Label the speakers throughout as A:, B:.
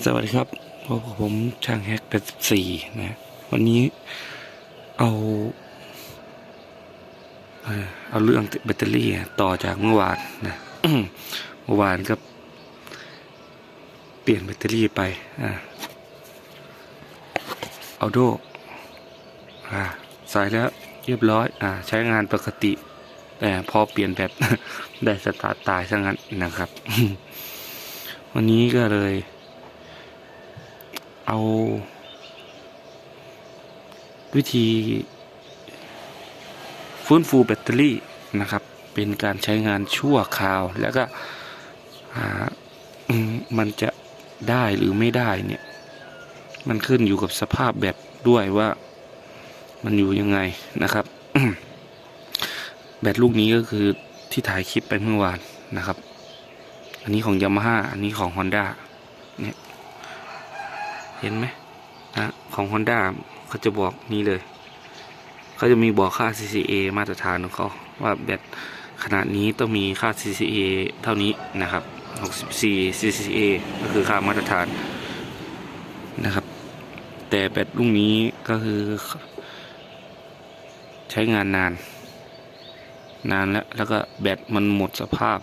A: สวัสดีครับพบกับผมช่างแฮกแปดสี่นะ วันนี้เอา เอาเรื่องแบตเตอรี่ต่อจากเมื่อวานนะเมื่อวานก็เปลี่ยนแบตเตอรี่ไปอ่าเอาโดอ่าใส่แล้วเรียบร้อย อ่า ใช้งานปกติ แต่พอเปลี่ยนแบบได้สตาร์ทตายซะงั้นนะครับ วันนี้ก็เลย เอา วิธี ฟื้นฟูแบตเตอรี่นะครับ เป็นการใช้งานชั่วคราวแล้วก็หามันจะได้หรือไม่ได้เนี่ย มันขึ้นอยู่กับสภาพแบตด้วยว่ามันอยู่ยังไงนะครับ แบตลูกนี้ก็คือที่ถ่ายคลิปไปเมื่อวานนะครับ อันนี้ของยามาฮ่าอันนี้ของ Honda เนี่ย เห็นไหมนะของ Honda เขาจะบอกนี้เลย เขาจะมีบอกค่า CCA มาตรฐานของเขาว่าแบตขนาดนี้ต้องมีค่า CCA เท่านี้นะครับ 64 CCA ก็คือค่ามาตรฐานนะครับ แต่แบตรุ่นนี้ก็คือ ใช้งานนาน นานแล้ว แล้วก็แบตมันหมดสภาพ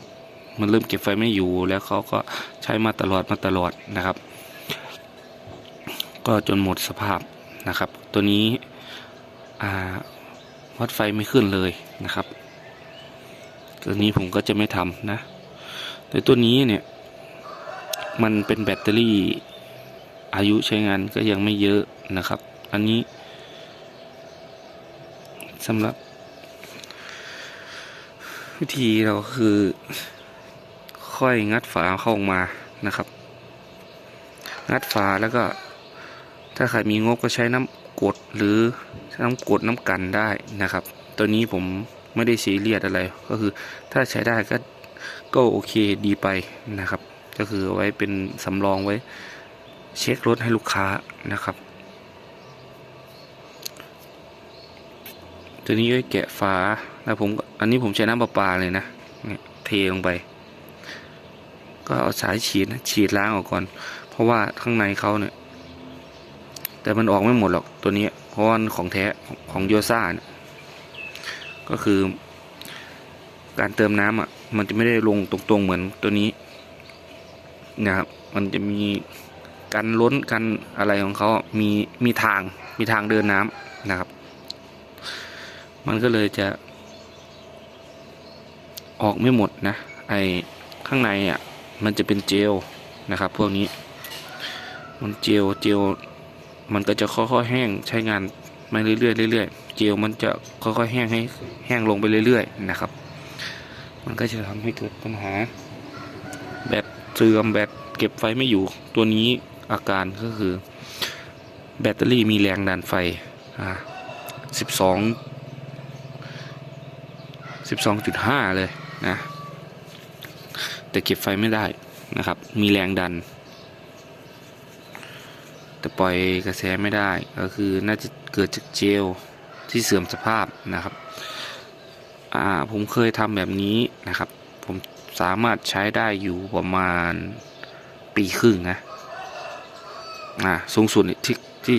A: มันเริ่มเก็บไฟไม่อยู่แล้วเขาก็ใช้มาตลอดมาตลอดนะครับ ก็จนหมดสภาพนะครับ ตัวนี้วัดไฟไม่ขึ้นเลยนะครับ ตัวนี้ผมก็จะไม่ทำนะแต่ตัวนี้เนี่ย มันเป็นแบตเตอรี่อายุใช้งานก็ยังไม่เยอะนะครับ อันนี้สำหรับ วิธีเราคือ ค่อยงัดฝาเข้ามานะครับ งัดฝาแล้วก็ ถ้าใครมีงบก็ใช้น้ำกดหรือน้ำกดน้ำกันได้นะครับ ตัวนี้ผมไม่ได้ซีเรียสอะไร ก็คือถ้าใช้ได้ก็ก็โอเคดีไปนะครับ ก็คือไว้เป็นสำรองไว้ เช็ครถให้ลูกค้านะครับ ตัวนี้ก็แกะฝาแล้วผมอันนี้ผมใช้น้ำประปาเลยนะเนี่ยเทลงไป ก็เอาสายฉีดนะฉีดล้างออกก่อน เพราะว่าข้างในเขาเนี่ย แต่มันออกไม่หมดหรอกตัวนี้ เพราะว่ามันของแท้ของโยซ่าเนี่ยก็คือ การเติมน้ำอะ มันจะไม่ได้ลงตรงๆเหมือนตัวนี้นะครับ มันจะมีการล้นกันอะไรของเขา มีมีทางมีทางเดินน้ำนะครับ มันก็เลยจะ ออกไม่หมดนะ ไอข้างในอะ มันจะเป็นเจลนะครับ พวกนี้ มันเจลเจล มันก็จะค่อยๆแห้งใช้งานมาเรื่อยๆเรื่อยๆเจลมันจะค่อยๆแห้งให้แห้งลงไปเรื่อยๆนะครับ มันก็จะทำให้เกิดปัญหา แบตเสื่อมแบตเก็บไฟไม่อยู่ ตัวนี้อาการก็คือ แบตเตอรี่มีแรงดันไฟอ่าสิบสองสิบสองจุดห้าเลยนะ แต่เก็บไฟไม่ได้นะครับ มีแรงดัน แต่ปล่อยกระแสไม่ได้ก็คือน่าจะเกิดจากเจลที่เสื่อมสภาพนะครับอ่าผมเคยทำแบบนี้นะครับ ผมสามารถใช้ได้อยู่ประมาณปีครึ่งนะอ่าสูงสุดที่ที่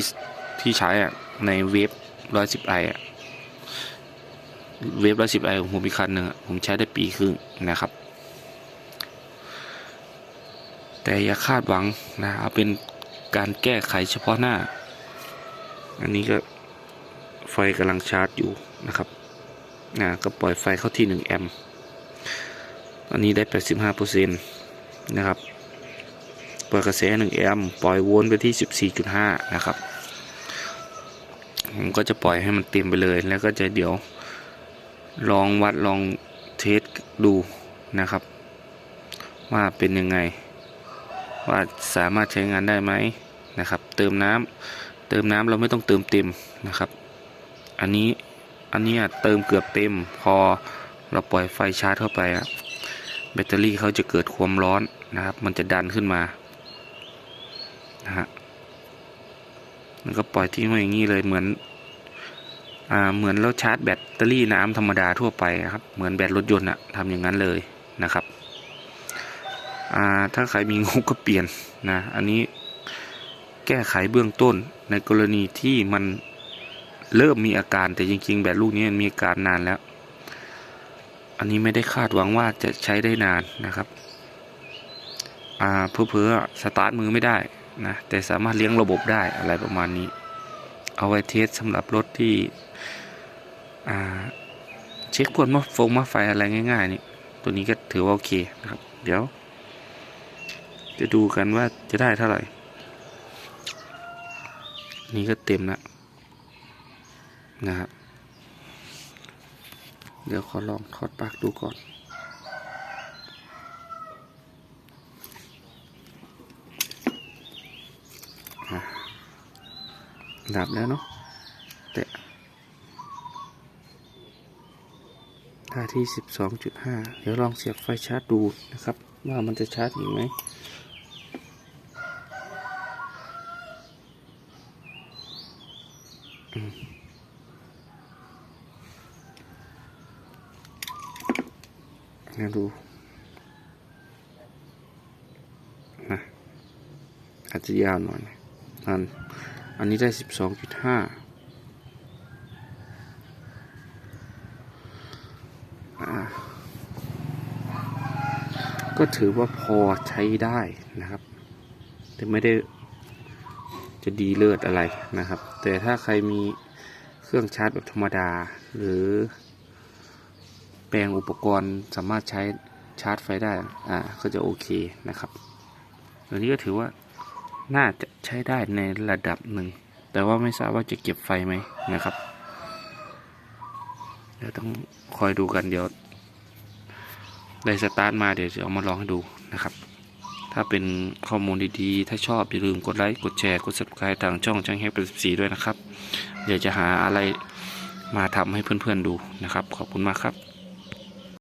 A: ที่ใช้อะในเวฟร้อยสิบไออะเวฟร้อยสิบไอของผมอีกคันหนึ่งผมใช้ได้ปีครึ่งนะครับ แต่อย่าคาดหวังนะเอาเป็น การแก้ไขเฉพาะหน้า อันนี้ก็ไฟกำลังชาร์จอยู่นะครับนะก็ปล่อยไฟเข้าที่ 1 แอมป์อันนี้ได้ 85%นะครับ ปล่อยกระแส 1 แอมป์ปล่อยโวลต์ไปที่ 14.5 นะครับ ผมก็จะปล่อยให้มันเต็มไปเลย แล้วก็จะเดี๋ยวลองวัดลองเทสดูนะครับ ว่าเป็นยังไง ว่าสามารถใช้งานได้ไหม เติมน้ำเติมน้ำเราไม่ต้องเติมเต็มนะครับ อันนี้อันนี้เติมเกือบเต็ม พอเราปล่อยไฟชาร์จเข้าไปอะแบตเตอรี่เขาจะเกิดความร้อนนะครับ มันจะดันขึ้นมานะฮะแล้วก็ปล่อยทิ้งไว้อย่างนี้เลยเหมือนอ่าเหมือนเราชาร์จแบตเตอรี่น้ำธรรมดาทั่วไปครับ เหมือนแบตรถยนต์อะทำอย่างนั้นเลยนะครับอ่าถ้าใครมีงบก็เปลี่ยนนะ อันนี้ แก้ไขเบื้องต้น ในกรณีที่มันเริ่มมีอาการแต่จริง ๆ แบบลูกนี้มีอาการนานแล้ว อันนี้ไม่ได้คาดหวังว่าจะใช้ได้นานนะครับอ่าเพื่อๆสตาร์ทมือไม่ได้นะแต่สามารถเลี้ยงระบบได้อะไรประมาณนี้ เอาไว้เทสสำหรับรถที่อ่าเช็คพวกมาฟงมาไฟอะไรง่าย ๆ นี่ ตัวนี้ก็ถือว่าโอเคนะครับ เดี๋ยว จะดูกันว่าจะได้เท่าไหร่ นี่ก็เต็มแล้วนะครับ เดี๋ยวขอลองทอดปลั๊กดูก่อน ดับแล้วเนาะแต่ท่าที่ 12.5 เดี๋ยวลองเสียบไฟชาร์จดูนะครับ ว่ามันจะชาร์จอีกไหม อืมงั้ นี่ดูนะอาจจะยาวหน่อยอันอันนี้ได้12.5อ่าก็ถือว่าพอใช้ได้นะครับ แต่ไม่ได้ จะดีเลิศอะไรนะครับ แต่ถ้าใครมีเครื่องชาร์จแบบธรรมดา หรือแปลงอุปกรณ์สามารถใช้ชาร์จไฟได้อ่าก็จะโอเคนะครับตัวนี้ก็ถือว่าน่าจะใช้ได้ในระดับหนึ่ง แต่ว่าไม่ทราบว่าจะเก็บไฟไหมนะครับ เดี๋ยวต้องคอยดูกันเดี๋ยวได้สตาร์ทมาเดี๋ยวจะเอามาลองให้ดูนะครับ ถ้าเป็นข้อมูลดีๆ ถ้าชอบอย่าลืมกดไลค์ กดแชร์ กด subscribe ทางช่องช่างแฮปปี้สีด้วยนะครับ เดี๋ยวจะหาอะไรมาทำให้เพื่อนๆดูนะครับ ขอบคุณมากครับ